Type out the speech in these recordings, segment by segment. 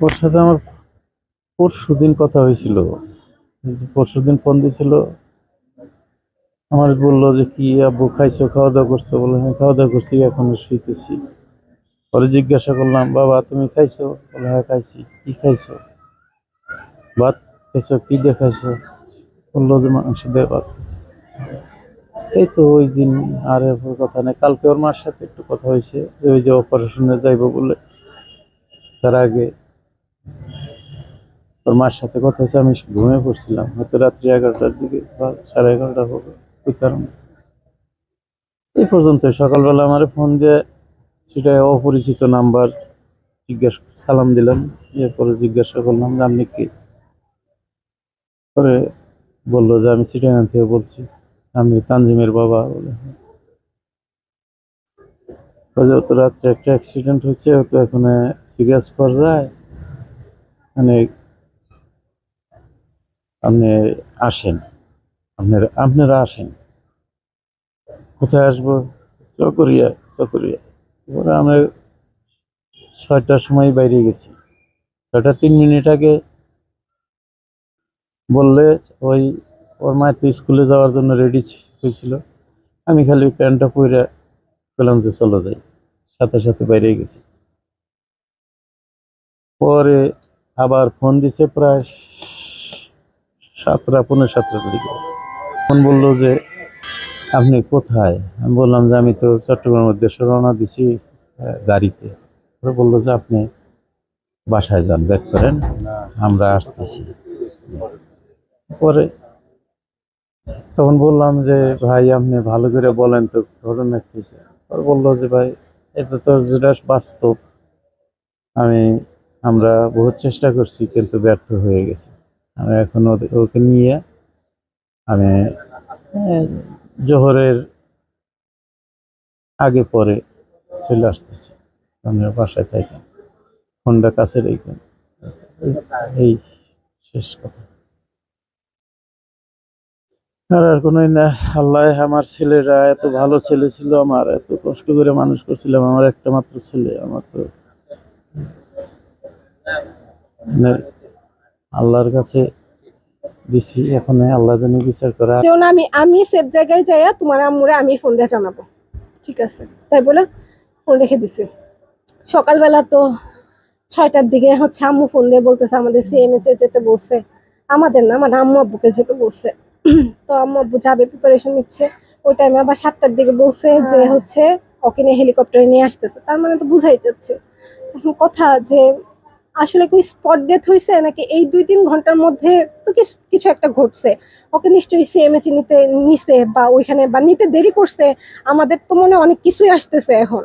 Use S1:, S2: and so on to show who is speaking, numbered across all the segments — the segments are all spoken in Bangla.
S1: ওর সাথে আমার পরশু দিন কথা হয়েছিল। পরশু দিন ফোন দিয়েছিল। আমার বলল যে, কি আব্বু, খাইছো? খাওয়া দাওয়া করছ? বলে হ্যাঁ খাওয়া দাওয়া করছি, এখন শুইতেছি। পরে জিজ্ঞাসা করলাম, বাবা, তুমি খাইছো? বলে হ্যাঁ খাইছি। কি খাইছো? ভাত খাইছো, কি দিয়ে খাইছো? বলল যে, মাংস দিয়ে ভাত খাইছি। এই তো ওই দিন আর কথা নেই। কালকে ওর মার সাথে একটু কথা হয়েছে ওই যে অপারেশনে যাইবো বলে। তার আগে ওর মার সাথে কথা হয়েছে, আমি ঘুমিয়ে পড়ছিলাম। হয়তো রাত্রি এগারোটার দিকে বা সাড়ে এগারোটা হবে ওই কারণে। এই পর্যন্ত। সকালবেলা আমার ফোন দিয়ে সেটা অপরিচিত নাম্বার জিজ্ঞাসা, সালাম দিলাম। এরপরে জিজ্ঞাসা করলাম যে, আপনি কি? পরে বলল যে, আমি সিটাগান থেকে বলছি। আমি তানজিমের বাবা বলে। হ্যাঁ। রাত্রে একটা অ্যাক্সিডেন্ট হয়েছে তো এখন সিরিয়াস পর্যায়ে। মানে আপনি আসেন। আপনার, আপনারা আসেন। কোথায় আসব? চকরিয়া চকরিয়া। এবারে আমরা ছয়টার সময় বাইরে গেছি। ছয়টা তিন মিনিট আগে বললে ওই ওর মায়ের তো স্কুলে যাওয়ার জন্য রেডি হয়েছিল। আমি খালি প্যান্টটা পরে বললাম যে চলো যাই। সাথে সাথে বাইরে গেছি। পরে আবার ফোন দিছে প্রায় সাতটা পনেরো সাতটার দিকে। ফোন বলল যে, আপনি কোথায়? আমি বললাম যে, আমি তো চট্টগ্রামের উদ্দেশ্যে রওনা দিছি গাড়িতে। পরে বলল যে, আপনি বাসায় যান, ব্যাক করেন আমরা আসতেছি। পরে তখন বললাম যে, ভাই, আপনি ভালো করে বলেন তো ঘটনা কি পরে বলল যে, ভাই, এটা তো যেটা বাস্তব, আমি আমরা বহুত চেষ্টা করছি, কিন্তু ব্যর্থ হয়ে গেছি। আমি এখন ওকে নিয়ে আমি জোহরের আগে পরে চলে আসতেছি। আমি বাসায় থাকি ফোনটা কাছে রেখে। এই- শেষ কথা। আর আর কোনো না, আল্লাহ আমার ছেলেরা এত ভালো ছেলে ছিল, আমার এত কষ্ট করে মানুষ করছিলাম, আমার একটা মাত্র ছেলে, আমার তো আল্লাহর কাছে দিছি এখন আল্লাহ জানি বিচার করা।
S2: যেমন আমি আমি সেফ জায়গায় যাইয়া তোমার আম্মুরে আমি ফোন দিয়ে জানাব। ঠিক আছে? তাই বলে ফোন রেখে দিছি। সকালবেলা তো ছয়টার দিকে হচ্ছে আম্মু ফোন দিয়ে বলতেছে আমাদের সিএমএচে যেতে বলছে। আমাদের না মানে আম্মু আব্বুকে যেতে বলছে। তো আম্মু আব্বু যাবে প্রিপারেশন নিচ্ছে। ওই টাইমে আবার সাতটার দিকে বলছে যে হচ্ছে ওকে নিয়ে হেলিকপ্টারে নিয়ে আসতেছে। তার মানে তো বুঝাই যাচ্ছে। এখন কথা যে আসলে কি স্পট ডেথ হয়েছে নাকি এই দুই তিন ঘণ্টার মধ্যে তো কিছু একটা ঘটছে? ওকে নিশ্চয়ই সিএমএচি নিতে নিছে বা ওইখানে বা নিতে দেরি করছে, আমাদের তো মনে অনেক কিছুই আসতেছে এখন।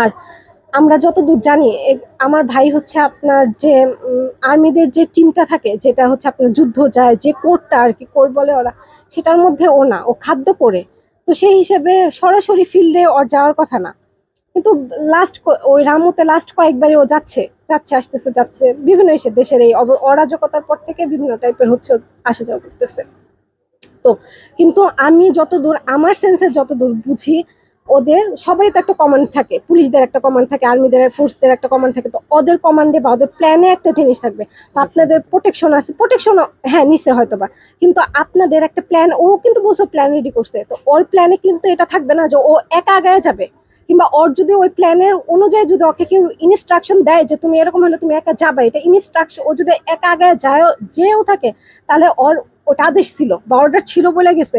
S2: আর আমরা যতদূর জানি আমার ভাই হচ্ছে আপনার যে আর্মিদের যে টিমটা থাকে, যেটা হচ্ছে আপনার যুদ্ধ যায়, যে কোর্টটা আর কি কোর্ট বলে ওরা, সেটার মধ্যে ও না, ও খাদ্য করে। তো সেই হিসেবে সরাসরি ফিল্ডে ওর যাওয়ার কথা না। কিন্তু লাস্ট ওই রামুতে লাস্ট কয়েকবারই ও যাচ্ছে যাচ্ছে আসতেছে যাচ্ছে। বিভিন্ন এসে দেশের এই অরাজকতার পর থেকে বিভিন্ন টাইপের হচ্ছে আসা যাওয়া করতেছে। তো কিন্তু আমি যতদূর আমার সেন্সে যতদূর বুঝি ওদের সবারই তো একটা কমান্ড থাকে। পুলিশদের একটা কমান্ড থাকে আর্মিদের ফোর্সদের একটা কমান্ড থাকে। তো ওদের কমান্ডে বা ওদের প্ল্যানে একটা জিনিস থাকবে। তো আপনাদের প্রোটেকশন আছে প্রোটেকশন হ্যাঁ নিচে হয়তো বা কিন্তু আপনাদের একটা প্ল্যান ও কিন্তু বলছো প্ল্যান রেডি করছে। তো ওর প্ল্যানে কিন্তু এটা থাকবে না যে ও একা আগায় যাবে। কিংবা ওর যদি ওই প্ল্যানের অনুযায়ী যদি ওকে কেউ ইনস্ট্রাকশন দেয় যে তুমি এরকম হলে তুমি একা যাবে, এটা ইনস্ট্রাকশন ও যদি একা আগায় যায় যেও থাকে, তাহলে ওর ওটা আদেশ ছিল বা অর্ডার ছিল বলে গেছে।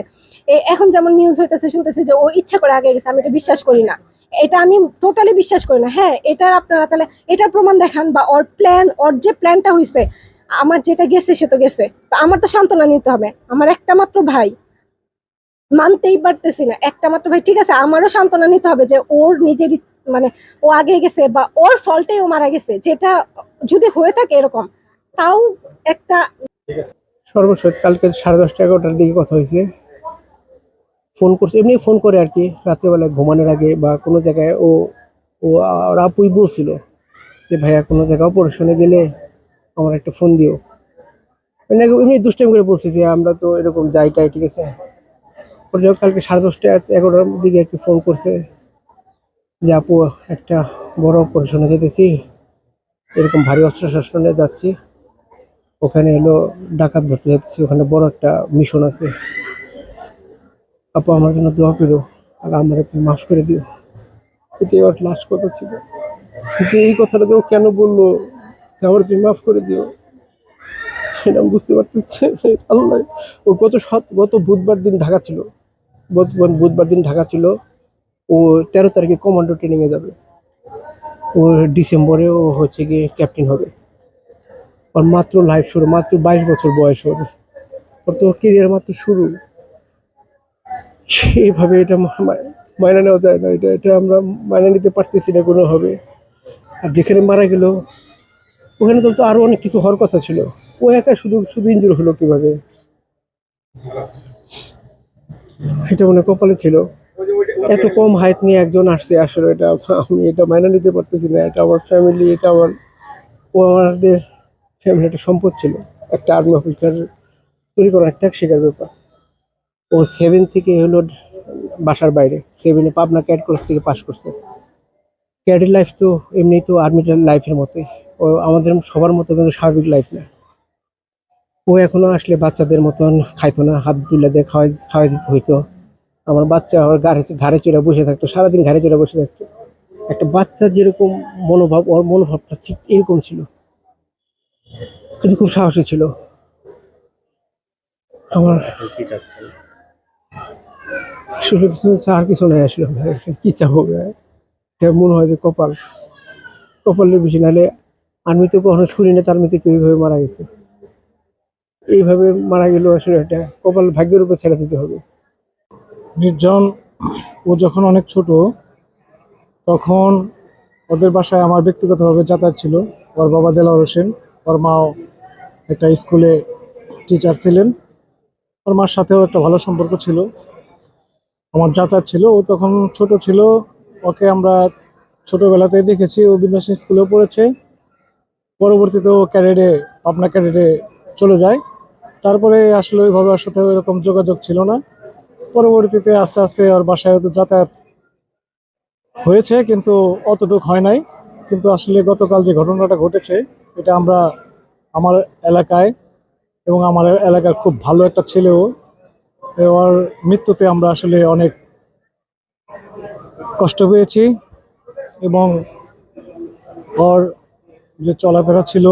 S2: এখন যেমন নিউজ হইতেছে, শুনতেছে যে ও ইচ্ছা করে আগে গেছে, আমি এটা বিশ্বাস করি না। এটা আমি টোটালি বিশ্বাস করি না। হ্যাঁ এটার আপনারা তাহলে, এটার প্রমাণ দেখান বা ওর প্ল্যান ওর যে প্ল্যানটা হয়েছে আমার যেটা গেছে, সে তো গেছে। তো আমার তো সান্ত্বনা নিতে হবে। আমার একটা মাত্র ভাই। মানতেই পারতেছি না। একটা মাত্র ভাই, ঠিক আছে, আমারও সান্ত্বনা নিতে হবে যে ওর নিজেরই মানে ও আগে গেছে বা ওর ফল্টেই ও মারা গেছে। যেটা যদি হয়ে থাকে এরকম, তাও একটা
S3: সর্বশেষ, কালকে সাড়ে দশটা এগারোটার দিকে কথা হয়েছে। ফোন করছে, এমনি ফোন করে আর কি, রাত্রেবেলায় ঘুমানোর আগে বা কোনো জায়গায় ও ও আপুই বলছিল যে, ভাইয়া, কোনো জায়গায় অপারেশনে গেলে আমার একটা ফোন দিও। মানে এমনি দুষ্টাইম করে বলছি যে, আমরা তো এরকম যাই টাই ঠিক আছে? পরে কালকে সাড়ে দশটা এগারোটার দিকে একটু ফোন করছে যে, আপু, একটা বড় অপারেশনে যেতেছি। এরকম ভারী অস্ত্র শস্ত্র নিয়ে যাচ্ছি। ওখানে এলো, ডাকাত ধরতে যাচ্ছি। ওখানে বড় একটা মিশন আছে। আপু, আমার জন্য দোয়া করো। আর আমার তুমি মাফ করে দিও। এটাই ওর লাস্ট কথা ছিল। কিন্তু এই কথাটা যে ও কেন বলল, যে আমার তুমি মাফ করে দিও, সেটা আমি বুঝতে পারতেছি আল্লাহ, ও গত সাত গত বুধবার দিন ঢাকা ছিল। বুধবার দিন ঢাকা ছিল, ও তেরো তারিখে কমান্ডো ট্রেনিংয়ে যাবে। ও ডিসেম্বরে ও হচ্ছে গিয়ে ক্যাপ্টেন হবে। ওর মাত্র লাইফ শুরু, মাত্র বাইশ বছর বয়স ওর। ওর তো কেরিয়ার মাত্র শুরু। সেইভাবে এটা মায়না নেওয়া যায় না। এটা এটা আমরা মাইনা নিতে পারতেছি না কোনোভাবে। আর যেখানে মারা গেল, ওখানে তো তো আরও অনেক কিছু হওয়ার কথা ছিল। ও একা শুধু শুধু ইঞ্জুর হলো কীভাবে? এটা মনে কপালে ছিল। এত কম হাইট নিয়ে একজন আসছে, আসলে এটা আমি এটা মাইনা নিতে পারতেছি না। এটা আমার ফ্যামিলি এটা আমার, ও আমাদের ফ্যামিলি একটা সম্পদ ছিল। একটা আর্মি অফিসার তৈরি করা একটা শেখার ব্যাপার। ও সেভেন থেকে হলো বাসার বাইরে। সেভেনে পাবনা ক্যাড কলেজ থেকে পাশ করছে। ক্যাডের লাইফ তো এমনি তো আর্মিটার লাইফের মতোই। ও আমাদের সবার মতো কিন্তু স্বাভাবিক লাইফ না। ও এখনও আসলে বাচ্চাদের মতন খাইতো না, হাত তুলে দিয়ে খাওয়াই খাওয়াই দিতে, হইতো। আমার বাচ্চা ওর ঘাড়ে ঘাড়ে চড়ে বসে থাকতো, সারাদিন ঘাড়ে চড়ে বসে থাকতো। একটা বাচ্চা যেরকম মনোভাব, ওর মনোভাবটা ঠিক এরকম ছিল। কিন্তু খুব সাহসী ছিল। আমার আসলে কিছু চার কিছু নাই আসলে। কি চাবো মনে হয় যে কপাল। কপালের বেশি নাহলে আমি তো কখনো শুনি না, তার মধ্যে কেউ মারা গেছে। এইভাবে মারা গেল আসলে এটা। কপাল ভাগ্যের উপর ছেড়ে দিতে হবে।
S4: নির্জন, ও যখন অনেক ছোট, তখন ওদের বাসায় আমার ব্যক্তিগতভাবে যাতায়াত ছিল। ওর বাবা দেলাওয়ার হোসেন, ওর মাও একটা স্কুলে টিচার ছিলেন। ওর মার সাথেও একটা ভালো সম্পর্ক ছিল। আমার যাতায়াত ছিল। ও তখন ছোট ছিল। ওকে আমরা ছোটবেলাতে দেখেছি। ও বিদ্যাসী স্কুলেও পড়েছে। পরবর্তীতে ও ক্যাডেটে, পাবনা ক্যাডেটে চলে যায়। তারপরে আসলে ওইভাবে ওর সাথে এরকম যোগাযোগ ছিল না। পরবর্তীতে আস্তে আস্তে ওর বাসায় হয়তো যাতায়াত হয়েছে, কিন্তু অতটুক হয় নাই। কিন্তু আসলে গতকাল যে ঘটনাটা ঘটেছে, এটা আমরা আমার এলাকায় এবং আমার এলাকার খুব ভালো একটা ছেলেও ওর মৃত্যুতে আমরা আসলে অনেক কষ্ট পেয়েছি এবং ওর যে চলাফেরা ছিল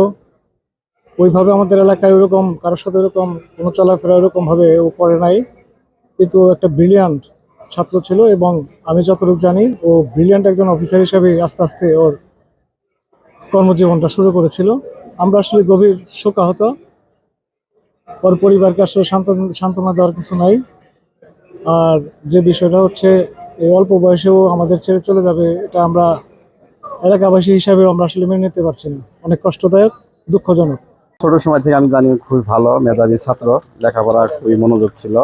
S4: ওইভাবে আমাদের এলাকায় ওরকম, কারোর সাথে ওরকম কোনো চলাফেরা ওরকমভাবে ও করে নাই। কিন্তু একটা ব্রিলিয়ান্ট ছাত্র ছিল এবং আমি যতটুকু জানি, ও ব্রিলিয়ান্ট একজন অফিসার হিসেবে আস্তে আস্তে ওর কর্মজীবনটা শুরু করেছিল। আমরা আসলে গভীর শোকাহত। ওর পরিবারকে আসলে সান্ত্বনা দেওয়ার কিছু নাই। আর যে বিষয়টা হচ্ছে এই অল্প বয়সেও আমাদের ছেড়ে চলে যাবে, এটা আমরা এলাকাবাসী হিসাবে আমরা আসলে মেনে নিতে পারছি না। অনেক কষ্টদায়ক, দুঃখজনক।
S5: ছোট সময় থেকে আমি জানি খুবই ভালো, মেধাবী ছাত্র, লেখাপড়া খুবই মনোযোগ ছিল।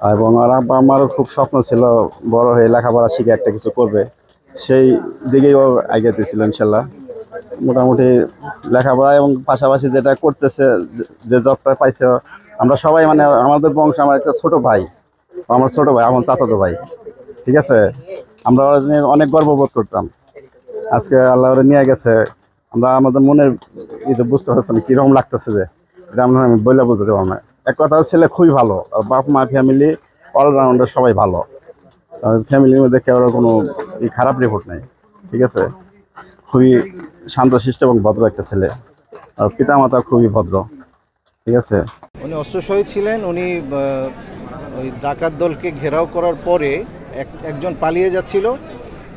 S5: এবং আর আমারও খুব স্বপ্ন ছিল বড় হয়ে লেখাপড়া শিখে একটা কিছু করবে। সেই দিকেই ও এগিয়েছিল ইনশাল্লাহ। মোটামুটি লেখাপড়া এবং পাশাপাশি যেটা করতেছে যে- জবটা পাইছে, আমরা সবাই মানে আমাদের বংশ, আমার একটা ছোট ভাই, আমার ছোট ভাই, আমার চাচাতো ভাই, ঠিক আছে? আমরা অনেক গর্ববোধ করতাম। আজকে আল্লাহ ওরে নিয়ে গেছে আমরা আমাদের মনের এটা বুঝতে পারছি না কীরকম লাগতেছে যে। এটা আমি বলে বুঝতে পারব না। এক কথা, ছেলে খুবই ভালো। আর বাপ, মা ফ্যামিলি অলরাউন্ডার সবাই ভালো। ফ্যামিলির মধ্যে কেউ কোনো খারাপ রিপোর্ট নেই। ঠিক আছে? খুবই শান্ত শান্তশিষ্ট এবং ভদ্র একটা ছেলে। আর পিতা মাতা খুবই ভদ্র। ঠিক আছে?
S6: উনি অস্ত্রশহীদ ছিলেন। উনি ওই ডাকাত দলকে ঘেরাও করার পরে এক, একজন পালিয়ে যাচ্ছিল।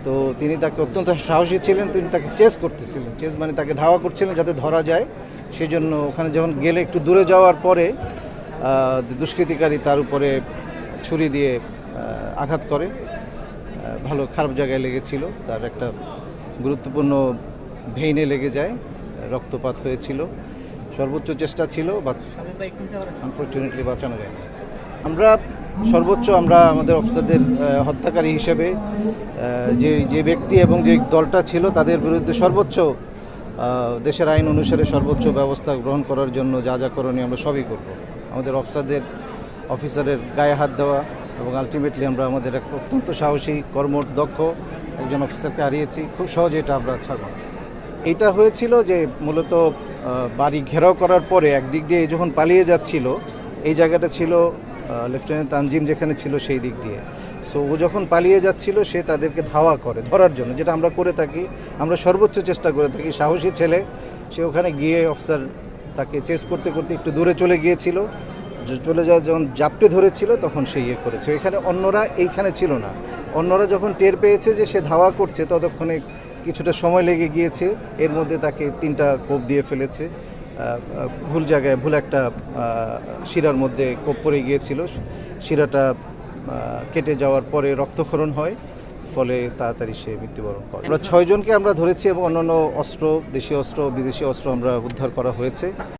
S6: তো তিনি তাকে অত্যন্ত সাহসী ছিলেন, তিনি তাকে চেস করতেছিলেন। চেস মানে তাকে ধাওয়া করছিলেন যাতে ধরা যায়। সেই জন্য ওখানে যখন গেলে একটু দূরে যাওয়ার পরে দুষ্কৃতিকারী তার উপরে ছুরি দিয়ে আঘাত করে। ভালো খারাপ জায়গায় লেগেছিল। তার একটা গুরুত্বপূর্ণ ভেইনে লেগে যায়, রক্তপাত হয়েছিল। সর্বোচ্চ চেষ্টা ছিল বা আনফর্চুনেটলি বাঁচানো যায় আমরা সর্বোচ্চ আমরা আমাদের অফিসারদের হত্যাকারী হিসেবে যে যে ব্যক্তি এবং যে দলটা ছিল তাদের বিরুদ্ধে সর্বোচ্চ দেশের আইন অনুসারে সর্বোচ্চ ব্যবস্থা গ্রহণ করার জন্য যা যা করণীয় আমরা সবই করব আমাদের অফিসারদের, অফিসারের গায়ে হাত দেওয়া এবং আলটিমেটলি আমরা আমাদের এক অত্যন্ত সাহসী, কর্মঠ, দক্ষ একজন অফিসারকে হারিয়েছি খুব সহজে এটা আমরা ছাড়ব। এটা হয়েছিল যে মূলত বাড়ি ঘেরাও করার পরে একদিক দিয়ে যখন পালিয়ে যাচ্ছিল, এই জায়গাটা ছিল লেফটেন্যান্ট তানজিম যেখানে ছিল সেই দিক দিয়ে। সো ও যখন পালিয়ে যাচ্ছিল, সে তাদেরকে ধাওয়া করে ধরার জন্য, যেটা আমরা করে থাকি, আমরা সর্বোচ্চ চেষ্টা করে থাকি। সাহসী ছেলে, সে ওখানে গিয়ে অফিসার তাকে চেস করতে করতে একটু দূরে চলে গিয়েছিল। চলে যাওয়া যখন জাপটে ধরেছিল, তখন সে ইয়ে করেছে। এখানে অন্যরা এইখানে ছিল না। অন্যরা যখন টের পেয়েছে যে সে ধাওয়া করছে, ততক্ষণে কিছুটা সময় লেগে গিয়েছে। এর মধ্যে তাকে তিনটা কোপ দিয়ে ফেলেছে। ভুল জায়গায় ভুল একটা শিরার মধ্যে কোপ পড়ে গিয়েছিল। শিরাটা কেটে যাওয়ার পরে রক্তক্ষরণ হয়, ফলে তাড়াতাড়ি সে মৃত্যুবরণ করে। আমরা ছয়জনকে আমরা ধরেছি এবং অন্যান্য অস্ত্র, দেশীয় অস্ত্র, বিদেশি অস্ত্র আমরা উদ্ধার করা হয়েছে।